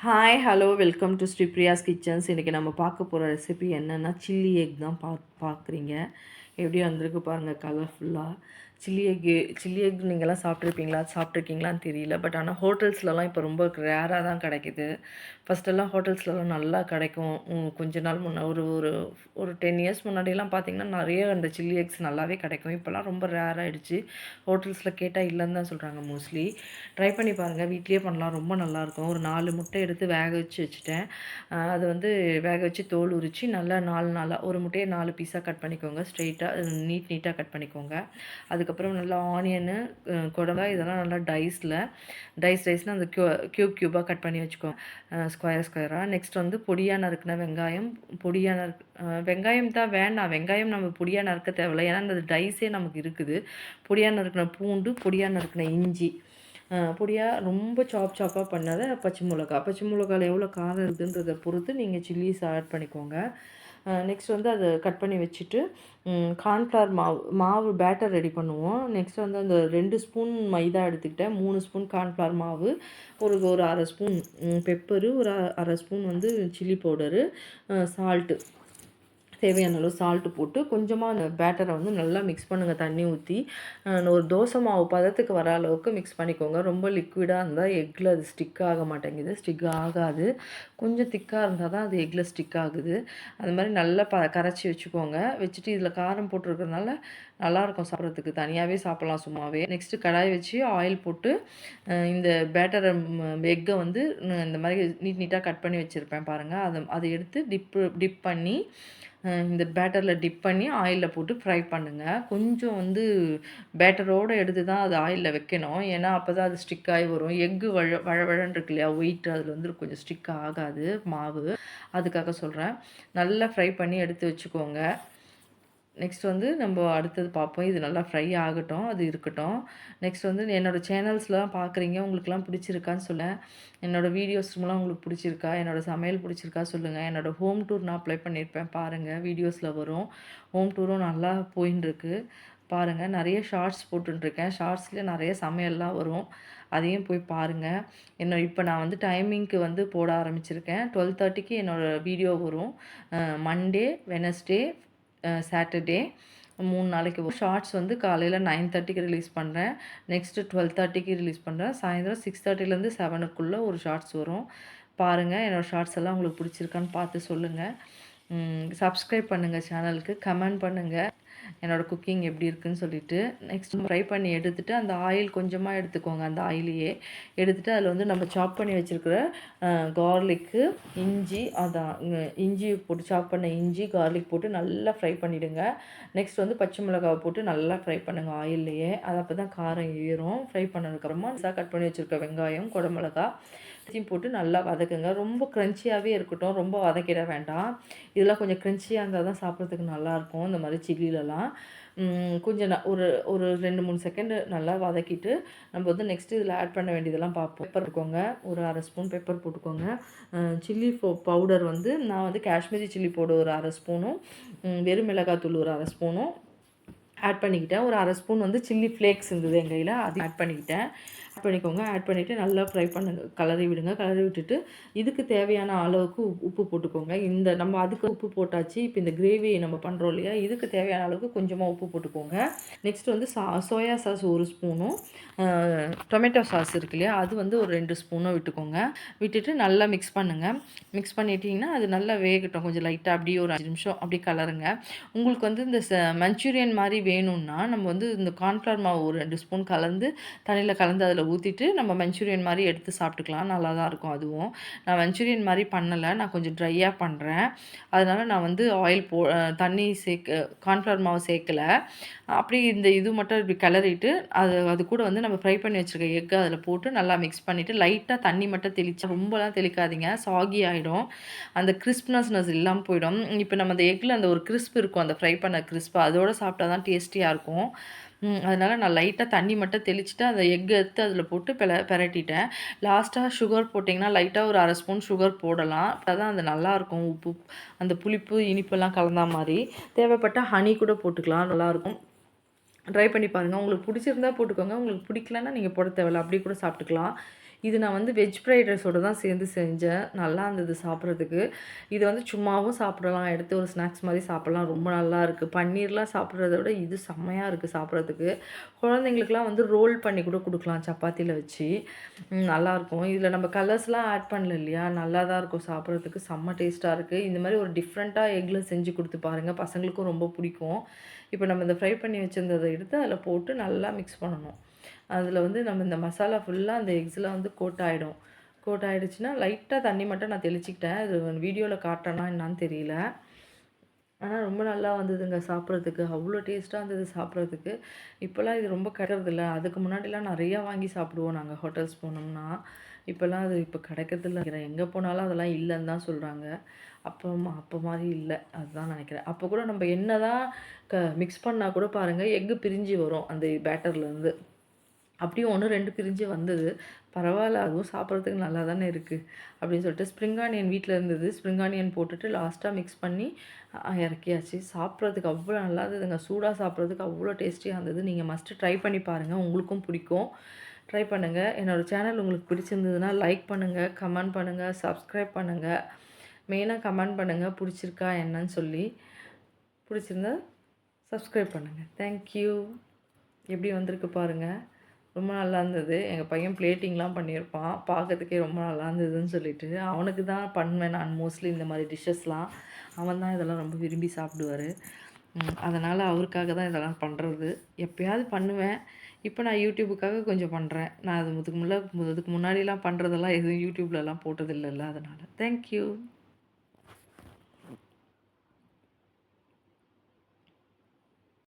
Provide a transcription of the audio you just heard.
Hi hello welcome to Sri Priya's kitchens இன்றைக்கி நம்ம பார்க்க போகிற ரெசிபி என்னென்னா சில்லி எக் தான் பா பார்க்குறீங்க. எப்படி வந்திருக்கு பாருங்கள் கலர்ஃபுல்லாக சில்லி எக்கு சில்லி எக் நீங்களாம் சாப்பிட்ருப்பீங்களா சாப்பிட்ருக்கீங்களான்னு தெரியல. பட் ஆனால் ஹோட்டல்ஸ்லலாம் இப்போ ரொம்ப ரேராக தான் கிடைக்குது. ஃபஸ்ட்டெல்லாம் ஹோட்டல்ஸ்லலாம் நல்லா கிடைக்கும். கொஞ்ச நாள் முன்னே ஒரு ஒரு ஒரு டென் இயர்ஸ் முன்னாடியெல்லாம் பார்த்தீங்கன்னா நிறைய அந்த சில்லி எக்ஸ் நல்லாவே கிடைக்கும். இப்போல்லாம் ரொம்ப ரேராகிடுச்சு ஹோட்டல்ஸில் கேட்டால் இல்லைன்னு தான் சொல்கிறாங்க மோஸ்ட்லி ட்ரை பண்ணி பாருங்கள் வீட்லேயே பண்ணலாம். ரொம்ப நல்லாயிருக்கும். ஒரு நாலு முட்டை எடுத்து வேக வச்சு வச்சுட்டேன். அது வந்து வேக வச்சு தோல் உரித்து நல்லா நாலு நாளாக ஒரு முட்டையை நாலு பீஸாக கட் பண்ணிக்கோங்க. ஸ்ட்ரெயிட்டாக நீட் நீட்டாக கட் பண்ணிக்கோங்க. அதுக்கு அதுக்கப்புறம் நல்லா ஆனியனு குடம்பா இதெல்லாம் நல்லா டைஸில் டைஸ் டைஸ்னால் அந்த க்யூ க்யூப் க்யூபாக கட் பண்ணி வச்சுக்கோ ஸ்கொயர் ஸ்கொயராக நெக்ஸ்ட் வந்து பொடியாக நறுக்கின வெங்காயம். பொடியாக நறுக்கு வெங்காயம் தான் வேண்டாம். வெங்காயம் நம்ம பொடியாக நறுக்க தேவையில்ல. ஏன்னா அந்த டைஸே நமக்கு இருக்குது. பொடியாக நறுக்கின பூண்டு பொடியாக நறுக்கின இஞ்சி. பொடியாக ரொம்ப சாப் சாப்பாக பண்ணாத பச்சை மிளகா பச்சை மிளகாவில் எவ்வளோ காரம் இருக்குன்றதை பொறுத்து நீங்கள் சில்லிஸ் ஆட் பண்ணிக்கோங்க. நெக்ஸ்ட் வந்து அதை கட் பண்ணி வச்சுட்டு கார்ன்ஃப்ளவர் மாவு மாவு பேட்டர் ரெடி பண்ணுவோம். நெக்ஸ்ட் வந்து அந்த ரெண்டு ஸ்பூன் மைதா எடுத்துக்கிட்டேன். மூணு ஸ்பூன் கார்ன்ஃப்ளவர் மாவு ஒரு ஒரு அரை ஸ்பூன் பெப்பரு ஒரு அரை ஸ்பூன் வந்து சில்லி பவுடரு சால்ட்டு தேவையான அளவு சால்ட்டு போட்டு கொஞ்சமாக அந்த பேட்டரை வந்து நல்லா மிக்ஸ் பண்ணுங்கள் தண்ணி ஊற்றி ஒரு தோசை மாவு பதத்துக்கு வர அளவுக்கு மிக்ஸ் பண்ணிக்கோங்க. ரொம்ப லிக்விடாக இருந்தால் எக்கில் அது ஸ்டிக் ஆக மாட்டேங்குது. ஸ்டிக் ஆகாது. கொஞ்சம் திக்காக இருந்தால் தான் அது எக்கில் ஸ்டிக் ஆகுது. அது மாதிரி நல்லா ப கரைச்சி வச்சுக்கோங்க. வச்சுட்டு இதில் காரம் போட்டிருக்கறதுனால நல்லாயிருக்கும் சாப்பிட்றதுக்கு. தனியாகவே சாப்பிட்லாம் சும்மாவே. நெக்ஸ்ட்டு கடாய் வச்சு ஆயில் போட்டு இந்த பேட்டரை எக்கை வந்து இந்த மாதிரி நீட் நீட்டாக கட் பண்ணி வச்சுருப்பேன் பாருங்கள் அதை அதை எடுத்து டிப்பு டிப் பண்ணி இந்த பேட்டரில் டிப் பண்ணி ஆயிலில் போட்டு ஃப்ரை பண்ணுங்கள் கொஞ்சம் வந்து பேட்டரோடு எடுத்து தான் அது ஆயிலில் வைக்கணும். ஏன்னா அப்போ தான் அது ஸ்டிக் ஆகி வரும். எக்கு வழ வழவழன்னு இருக்கு இல்லையா? ஒயிட் அதில் வந்து கொஞ்சம் ஸ்டிக் ஆகாது. மாவு. அதுக்காக சொல்கிறேன் நல்லா ஃப்ரை பண்ணி எடுத்து வச்சுக்கோங்க. நெக்ஸ்ட் வந்து நம்ம அடுத்தது பார்ப்போம். இது நல்லா ஃப்ரை ஆகட்டும் அது இருக்கட்டும். நெக்ஸ்ட் வந்து என்னோடய சேனல்ஸ்லாம் பார்க்குறீங்க உங்களுக்குலாம் பிடிச்சிருக்கான்னு சொல்ல என்னோடய வீடியோஸ்லாம் உங்களுக்கு பிடிச்சிருக்கா? என்னோடய சமையல் பிடிச்சிருக்கா? சொல்லுங்கள் என்னோடய ஹோம் டூர் நான் அப்ளை பண்ணியிருப்பேன். பாருங்கள் வீடியோஸில் வரும். ஹோம் டூரும் நல்லா போயின்னு பாருங்கள் நிறைய ஷார்ட்ஸ் போட்டுருக்கேன் ஷார்ட்ஸ்லேயே நிறைய சமையல்லாம் வரும். அதையும் போய் பாருங்கள் என்ன இப்போ நான் வந்து டைமிங்க்கு வந்து போட ஆரம்பிச்சிருக்கேன். டுவெல் தேர்ட்டிக்கு என்னோடய வீடியோ வரும். மண்டே வெனஸ்டே சாட்டர்டே மூணு நாளைக்கு ஷார்ட்ஸ் வந்து காலையில் நைன் தேர்ட்டிக்கு ரிலீஸ் பண்ணுறேன் நெக்ஸ்ட்டு டுவெல் தேர்ட்டிக்கு ரிலீஸ் பண்ணுறேன் சாயந்தரம் சிக்ஸ் தேர்ட்டிலேருந்து செவனுக்குள்ளே ஒரு ஷார்ட்ஸ் வரும். பாருங்கள் என்னோடய ஷார்ட்ஸ் எல்லாம் உங்களுக்கு பிடிச்சிருக்கான்னு பார்த்து சொல்லுங்கள் சப்ஸ்கிரைப் பண்ணுங்கள் சேனலுக்கு கமெண்ட் பண்ணுங்கள் என்னோடய குக்கிங் எப்படி இருக்குன்னு சொல்லிட்டு நெக்ஸ்ட் ஃப்ரை பண்ணி எடுத்துகிட்டு அந்த ஆயில் கொஞ்சமாக எடுத்துக்கோங்க அந்த ஆயிலையே எடுத்துகிட்டு அதில் வந்து நம்ம சாப் பண்ணி வச்சுருக்கிற கார்லிக்கு இஞ்சி அதான் இஞ்சி போட்டு சாப் பண்ண இஞ்சி கார்லிக் போட்டு நல்லா ஃப்ரை பண்ணிவிடுங்க நெக்ஸ்ட் வந்து பச்சை மிளகாவை போட்டு நல்லா ஃப்ரை பண்ணுங்கள் ஆயில்லையே அது அப்போ தான் காரம் ஏறும். ஃப்ரை பண்ணதுக்கப்புறமா கட் பண்ணி வச்சுருக்க வெங்காயம் குடமிளகா எல்லாத்தையும் போட்டு நல்லா வதக்குங்க. ரொம்ப க்ரன்ச்சியாகவே இருக்கட்டும். ரொம்ப வதக்கிட வேண்டாம். இதெல்லாம் கொஞ்சம் க்ரன்ச்சியாக இருந்தால் தான் சாப்பிட்றதுக்கு நல்லாயிருக்கும். இந்த மாதிரி சில்லிலலாம். கொஞ்சம் ந- ஒரு ஒரு ரெண்டு மூணு செகண்டு நல்லா வதக்கிட்டு நம்ம வந்து நெக்ஸ்ட்டு இதில் ஆட் பண்ண வேண்டியதெல்லாம் பார்ப்போம். பெப்பர் போட்டுக்கோங்க. ஒரு அரை ஸ்பூன் பெப்பர் போட்டுக்கோங்க. சில்லி பவுடர் வந்து நான் வந்து காஷ்மீரி சில்லி பவுடர் ஒரு அரை ஸ்பூனும் வெறும் மிளகாத்தூள் ஒரு அரை ஸ்பூனும் ஆட் பண்ணிக்கிட்டேன். ஒரு அரை ஸ்பூன் வந்து சில்லி ஃப்ளேக்ஸ் இருந்தது என் கையில் அது ஆட் பண்ணிக்கிட்டேன். ஆட் பண்ணிக்கோங்க. ஆட் பண்ணிவிட்டு நல்லா ஃப்ரை பண்ணுங்க. கலரி விடுங்க. கலரி விட்டுட்டு இதுக்கு தேவையான அளவுக்கு உப்பு- உப்பு போட்டுக்கோங்க. இந்த நம்ம அதுக்கு உப்பு போட்டாச்சு. இப்போ இந்த கிரேவி நம்ம பண்ணுறோம் இல்லையா இதுக்கு தேவையான அளவுக்கு கொஞ்சமாக உப்பு போட்டுக்கோங்க. நெக்ஸ்ட் வந்து சா சோயா சாஸ் ஒரு ஸ்பூனும் டொமேட்டோ சாஸ் இருக்கு இல்லையா அது வந்து ஒரு ரெண்டு ஸ்பூனும் விட்டுக்கோங்க. விட்டுட்டு நல்லா மிக்ஸ் பண்ணுங்கள் மிக்ஸ் பண்ணிட்டீங்கன்னா அது நல்லா வேகட்டும். கொஞ்சம் லைட்டாக அப்படியே ஒரு அஞ்சு நிமிஷம் அப்படியே கலருங்க. உங்களுக்கு வந்து இந்த மஞ்சூரியன் மாதிரி வேணும்னா நம்ம வந்து இந்த கார்ன்ஃப்ளவர் மாவு ஒரு ரெண்டு ஸ்பூன் கலந்து தண்ணியில் கலந்து அதில் ஊற்றிட்டு நம்ம மஞ்சூரியன் மாதிரி எடுத்து சாப்பிட்டுக்கலாம். நல்லா தான் இருக்கும் அதுவும். நான் மஞ்சூரியன் மாதிரி பண்ணலை. நான் கொஞ்சம் ட்ரையாக பண்ணுறேன் அதனால் நான் வந்து ஆயில் போ தண்ணி சேர்க்க கார்ன்ஃப்ளவர் மாவு சேர்க்கல. அப்படி இந்த இது மட்டும் இப்படி கிளறிட்டு அது அது கூட வந்து நம்ம ஃப்ரை பண்ணி வச்சுருக்க எக் அதில் போட்டு நல்லா மிக்ஸ் பண்ணிவிட்டு லைட்டாக தண்ணி மட்டும் தெளிச்சா ரொம்பலாம் தெளிக்காதீங்க. சாகி ஆகிடும் அந்த கிறிஸ்ப்னஸ்னஸ் இல்லாமல் போயிடும். இப்போ நம்ம அந்த எக்கில் அந்த ஒரு கிறிஸ்ப் இருக்கும். அந்த ஃப்ரை பண்ண கிறிஸ்ப் அதோட சாப்பிட்டா தான் டேஸ்டியாக இருக்கும். அதனால் நான் லைட்டாக தண்ணி மட்டும் தெளிச்சுட்டு அந்த எக் எடுத்து அதில் போட்டு பெல பெரட்டிட்டேன். லாஸ்ட்டாக சுகர் போட்டிங்கன்னா லைட்டாக ஒரு அரை ஸ்பூன் சுகர் போடலாம். அதான் அது நல்லாயிருக்கும் உப்பு அந்த புளிப்பு இனிப்பெல்லாம் கலந்தா மாதிரி. தேவைப்பட்ட ஹனி கூட போட்டுக்கலாம். நல்லாயிருக்கும் ட்ரை பண்ணி பாருங்கள் உங்களுக்கு பிடிச்சிருந்தா போட்டுக்கோங்க. உங்களுக்கு பிடிக்கலன்னா நீங்கள் போட தேவையில்ல. அப்படி கூட சாப்பிட்டுக்கலாம். இது நான் வந்து வெஜ் ஃப்ரைட் ரைஸோடு தான் சேர்ந்து செஞ்சேன். நல்லா இருந்தது சாப்பிட்றதுக்கு. இது வந்து சும்மாவும் சாப்பிடலாம். எடுத்து ஒரு ஸ்நாக்ஸ் மாதிரி சாப்பிட்லாம். ரொம்ப நல்லா இருக்குது பன்னீர்லாம் சாப்பிட்றத விட இது செம்மையாக இருக்குது சாப்பிட்றதுக்கு. குழந்தைங்களுக்குலாம் வந்து ரோல் பண்ணி கூட கொடுக்கலாம். சப்பாத்தியில் வச்சு. நல்லாயிருக்கும் இதில் நம்ம கலர்ஸ்லாம் ஆட் பண்ணல இல்லையா? நல்லா தான் இருக்கும் சாப்பிட்றதுக்கு. செம்ம டேஸ்ட்டாக இருக்குது இந்த மாதிரி ஒரு டிஃப்ரெண்ட்டாக எக்கில் செஞ்சு கொடுத்து பாருங்கள் பசங்களுக்கும் ரொம்ப பிடிக்கும். இப்போ நம்ம இந்த ஃப்ரை பண்ணி வச்சுருந்ததை எடுத்து அதில் போட்டு நல்லா மிக்ஸ் பண்ணணும். அதில் வந்து நம்ம இந்த மசாலா ஃபுல்லாக அந்த எக்ஸில் வந்து கோட் ஆகிடும் கோட் ஆகிடுச்சுன்னா லைட்டாக தண்ணி மட்டும் நான் தெளிச்சிக்கிட்டேன். அது வீடியோவில் காட்டுறேன்னா என்னான்னு தெரியல. ஆனால் ரொம்ப நல்லா வந்ததுங்க சாப்பிட்றதுக்கு. அவ்வளோ டேஸ்ட்டாக இருந்தது சாப்பிட்றதுக்கு. இப்போல்லாம் இது ரொம்ப கிடைக்கிறதில்ல அதுக்கு முன்னாடிலாம் நிறையா வாங்கி சாப்பிடுவோம் நாங்கள் ஹோட்டல்ஸ் போனோம்னா. இப்போல்லாம் அது இப்போ கிடைக்கிறதில்ல. எங்கே போனாலும் அதெல்லாம் இல்லைன்னு தான் சொல்கிறாங்க அப்போ அப்போ மாதிரி இல்லை. அதுதான் நினைக்கிறேன். அப்போ கூட நம்ம என்ன தான் க மிக்ஸ் பண்ணால் கூட பாருங்கள் எக்கு பிரிஞ்சு வரும் அந்த பேட்டர்லேருந்து அப்படியும் ஒன்று ரெண்டு பிரிஞ்சு வந்தது. பரவாயில்ல அதுவும் சாப்பிட்றதுக்கு நல்லா தானே இருக்குது அப்படின்னு சொல்லிட்டு ஸ்ப்ரிங் ஆனியன் வீட்டில் இருந்தது. ஸ்ப்ரிங் ஆனியன் போட்டுட்டு லாஸ்ட்டாக மிக்ஸ் பண்ணி இறக்கியாச்சு. சாப்பிட்றதுக்கு அவ்வளோ நல்லா இருந்ததுங்க. சூடாக சாப்பிட்றதுக்கு அவ்வளோ டேஸ்டியாக இருந்தது. நீங்கள் மஸ்ட்டு ட்ரை பண்ணி பாருங்கள் உங்களுக்கும் பிடிக்கும். ட்ரை பண்ணுங்கள் என்னோடய சேனல் உங்களுக்கு பிடிச்சிருந்ததுன்னா லைக் பண்ணுங்கள் கமெண்ட் பண்ணுங்கள் சப்ஸ்கிரைப் பண்ணுங்கள் மெயினாக கமெண்ட் பண்ணுங்கள் பிடிச்சிருக்கா என்னன்னு சொல்லி. பிடிச்சிருந்தா சப்ஸ்கிரைப் பண்ணுங்கள் தேங்க்யூ எப்படி வந்திருக்கு பாருங்கள் ரொம்ப நல்லா இருந்தது. எங்கள் பையன் பிளேட்டிங்லாம் பண்ணியிருப்பான். பார்க்கறதுக்கே ரொம்ப நல்லா இருந்ததுன்னு சொல்லிட்டு. அவனுக்கு தான் பண்ணுவேன் நான் மோஸ்ட்லி இந்த மாதிரி டிஷ்ஷஸ்லாம் அவன் தான் இதெல்லாம் ரொம்ப விரும்பி சாப்பிடுவார். அதனால் அவருக்காக தான் இதெல்லாம் பண்ணுறது எப்போயாவது பண்ணுவேன். இப்போ நான் யூடியூபுக்காக கொஞ்சம் பண்ணுறேன் நான் அது முதுக்கு முன்னே அதுக்கு முன்னாடிலாம் பண்ணுறதெல்லாம் எதுவும் யூடியூப்லலாம் போட்டதில்லைல்ல அதனால். தேங்க்யூ